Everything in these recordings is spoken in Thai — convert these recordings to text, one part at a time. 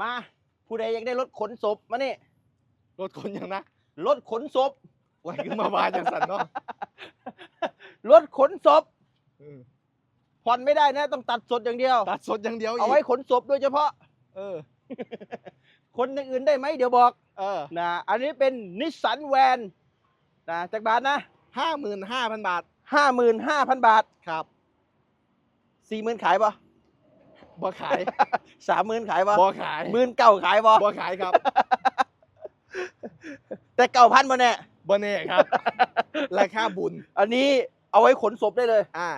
มาผู้ใดอยากได้รถขนศพมานี่รถคนยังนะรถขนศพไว้ขึ้นมาบานอย่างสันเนาะรถขนศพอืมผ่อนไม่ได้นะ ต้องตัดสดอย่างเดียว ตัดสดอย่างเดียวอีกเอาไว้ขนศพโดยเฉพาะ เออ คนอย่างอื่นได้ไหมเดี๋ยวบอก เออนะอันนี้เป็นนิสสันแวนนะจากบาทนะห้าหมื่นห้าพันบาทห้าหมื่นห้าพันบาทครับสี่หมื่นขายปะ บ่ขายสามหมื่นขายปะบ่ขายหมื่นเก้าขายปะบ่ขายครับ แต่เก้าพันมาแน่บ่แน่ครับ ราคาบุญ อันนี้เอาไว้ขนศพได้เลย อ่า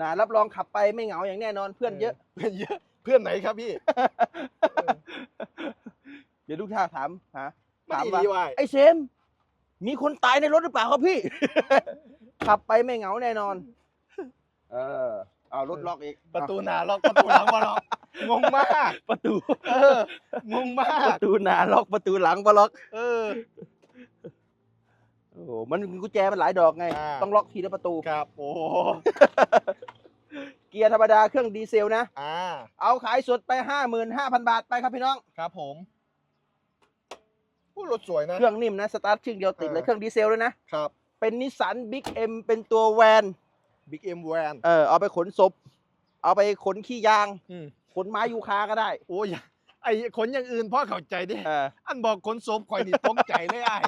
นะรับรองขับไปไม่เหงาอย่างแน่นอนเพื่อนเยอะ เพื่อนเยอะ เพื่อนไหนครับพี่ เดี๋ยวลูกท่าถามหาไม่ถามดีว่าว่ะไอ้เซม มีคนตายในรถหรือเปล่าครับพี่ ขับไปไม่เหงาแน่นอน เออ เอารถล็อกอีกประตูหน้าล็อกประตูหลังบ่ล็อกงงมากประตูเอองงมาปกระตูหน้าล็อกประตูหลังปะล็อก เออโอ้โหมันกุญแจมันหลายดอกไง อ่า ต้องล็อกทีละประตู ครับโอ้โหเกียร์ธรรมดาเครื่องดีเซลนะ อ่าเอาขายสดไปห้าหมื่นห้าพันบาทไปครับพี่น้อง ครับผมผู้รถสวยนะ เครื่องนิ่มนะ สตาร์ทชึ่งเดียวติดเลยเออเครื่องดีเซลเลยนะ ครับ เป็นนิสสันบิ๊กเอ็มเป็นตัวแวน บิ๊กเอ็มแวนเออเอาไปขนศพ เอาไปขนขี้ยางอืมขนไม้ยูคาก็ได้ โอ้ยไอ้ขนอย่างอื่นพ่อเข้าใจดิเอออันบอกขนโสมข่อยนี่ตกใจเลยไอ้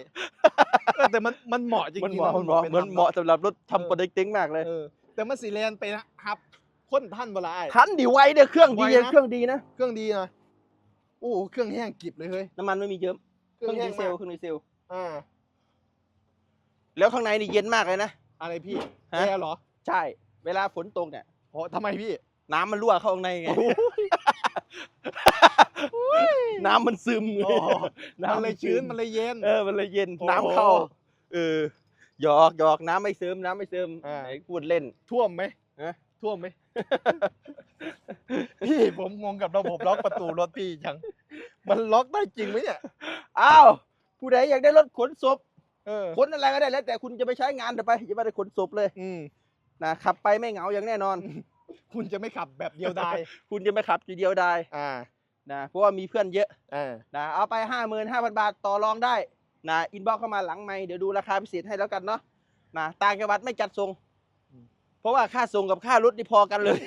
เออแต่มันมันเหมาะจริงๆมันเหมาะะมันเหมาะป็เหมือนทำเหมาะสำหรับรถเออทำโปรเจกติ้งมากเลยเออแต่มันสีแลนไปนะครับคนท่านเวลาไอ้ทันดีไวเด้อเครื่องดีไวนะเครื่องดีนะเครื่องดีนะโอ้โหเครื่องแห้งกริบเลยเฮ้ยน้ำมันไม่มีเยิ้มเครื่องแห้ดีงเซลมากเครื่องดีเซลอ่าแล้วข้างในนี่เย็นมากเลยนะอะไรพี่ฮะแอร์เหรอ ใช่ เวลาฝนตกเนี่ย โอ้ทำไมพี่ น้ำมันรั่วเข้าข้างในไง น้ำมันซึมไงโอ้โหน้ำมันเลยชื้นมันเลยเย็น เออ มันเลยเย็น โอ้ น้ำเข้า เออ หยอกหยอกน้ำไม่ซึมน้ำไม่ซึมอ่า ไหนพูดเล่น ท่วมไหมฮะ ท่วมไหม พี่ผมงงกับระบบล็อกประตูรถพี่จัง มันล็อกได้จริงไหมเนี่ย อ้าว ผู้ใดอยากได้รถขนศพ เออขนอะไรก็ได้แล้วแต่คุณจะไปใช้งานเถอะไปอย่าไปได้ขนศพเลย อืม นะขับไปไม่เหงาอย่างแน่นอน คุณจะไม่ขับแบบเดียวดายคุณจะไม่ขับทีเดียวได้อ่านะเพราะว่ามีเพื่อนเยอะอ่านะเอาไปห้าหมื่นห้าพันบาทต่อรองได้นะอินบ็อกเข้ามาหลังไม่เดี๋ยวดูราคาพิเศษให้แล้วกันเนาะนะต่างจังหวัดไม่จัดส่งเพราะว่าค่าส่งกับค่ารถนี่พอกันเลย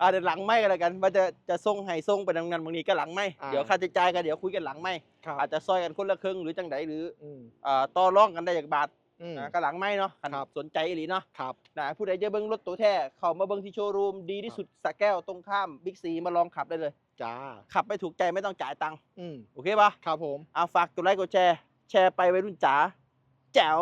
อ่าเดี๋ยวหลังไม่กันแล้วกันว่าจะจะส่งให้ส่งไปทางนั้นบางทีก็หลังไม่อ่าเดี๋ยวค่าใช้จ่ายกันเดี๋ยวคุยกันหลังไม่ครับอาจจะซอยกันคนละครึ่งหรือจังไดหรืออืมอ่าต่อรองกันได้จากบาท อืม นะก็หลังไม่เนาะคันครับ สนใจอีหลีเนาะครับ นะผู้ใดจะเบิ้งรถตัวแท้เข้ามาเบิ้งที่โชว์รูมดีที่สุดสระแก้วตรงข้ามบิ๊กซีมาลองขับได้เลย จ้า ขับไม่ถูกใจไม่ต้องจ่ายตังค์อืมโอเคปะครับผม เอาฝากกดไลค์กดแชร์แชร์ไปวัยรุ่นจ๋าแจ๋ว